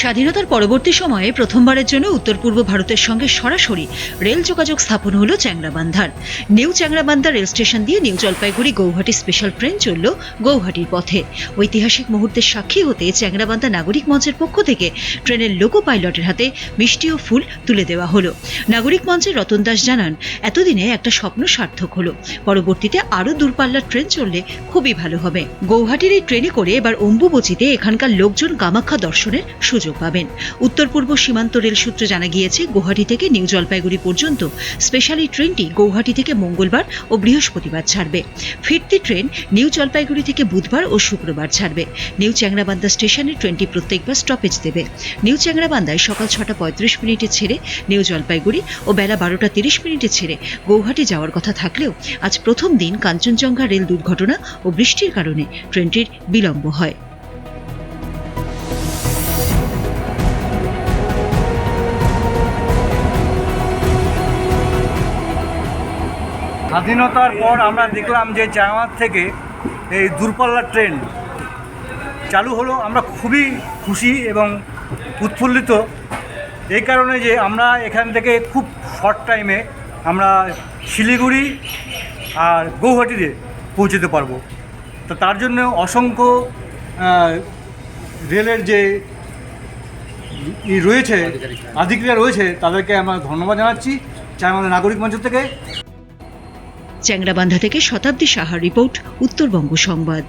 স্বাধীনতার পরবর্তী সময়ে প্রথমবারের জন্য উত্তর পূর্ব ভারতের সঙ্গে সরাসরি রেল যোগাযোগ স্থাপন হলো চ্যাংরাবান্ধার। নিউ চ্যাংরাবান্ধা রেল স্টেশন দিয়ে new Jalpaiguri Guwahati special train চলল গৌহাটির পথে। ঐতিহাসিক মুহূর্তের সাক্ষী হতে চ্যাংরাবান্ধা নাগরিক মঞ্চের পক্ষ থেকে ট্রেনের লোকো পাইলটের হাতে মিষ্টি ও ফুল তুলে দেওয়া হলো। নাগরিক মঞ্চের রতন দাস জানান, এতদিনে একটা স্বপ্ন সার্থক হলো। পরবর্তীতে আরও দূরপাল্লার ট্রেন চললে খুবই ভালো হবে। গৌহাটির এই ট্রেনে করে এবার অম্বুবচিতে এখানকার লোকজন কামাখ্যা দর্শনের সুযোগ পাবেন। উত্তর পূর্ব সীমান্ত রেল সূত্রে জানা গিয়েছে গুয়াহাটি থেকে নিউ জলপাইগুড়ি পর্যন্ত স্পেশালি ট্রেনটি গৌহাটি থেকে মঙ্গলবার ও বৃহস্পতিবার ছাড়বে। ফিরতি ট্রেন নিউ জলপাইগুড়ি থেকে বুধবার ও শুক্রবার ছাড়বে। নিউ চ্যাংরাবান্ধা স্টেশনে ট্রেনটি প্রত্যেকবার স্টপেজ দেবে। নিউ চ্যাংরাবান্ধায় সকাল ছটা পঁয়ত্রিশ মিনিটে ছেড়ে নিউ জলপাইগুড়ি ও বেলা বারোটা তিরিশ মিনিটে ছেড়ে গৌহাটি যাওয়ার কথা থাকলেও আজ প্রথম দিন কাঞ্চনজঙ্ঘা রেল দুর্ঘটনা ও বৃষ্টির কারণে ট্রেনটির বিলম্ব হয়। স্বাধীনতার পর আমরা দেখলাম যে চাঁয়ামাত থেকে এই দূরপাল্লার ট্রেন চালু হলো। আমরা খুবই খুশি এবং উৎফুল্লিত। এই কারণে যে আমরা এখান থেকে খুব শর্ট টাইমে আমরা শিলিগুড়ি আর গৌহাটিতে পৌঁছতে পারব। তো তার জন্য অসংখ্য রেলের যে ই রয়েছে, আধিকারিকরা রয়েছে, তাদেরকে আমরা ধন্যবাদ জানাচ্ছি। চাই আমাদের নাগরিক মঞ্চ থেকে। চ্যাংরাবান্ধা থেকে শতাব্দী সাহার রিপোর্ট উত্তরবঙ্গ সংবাদ।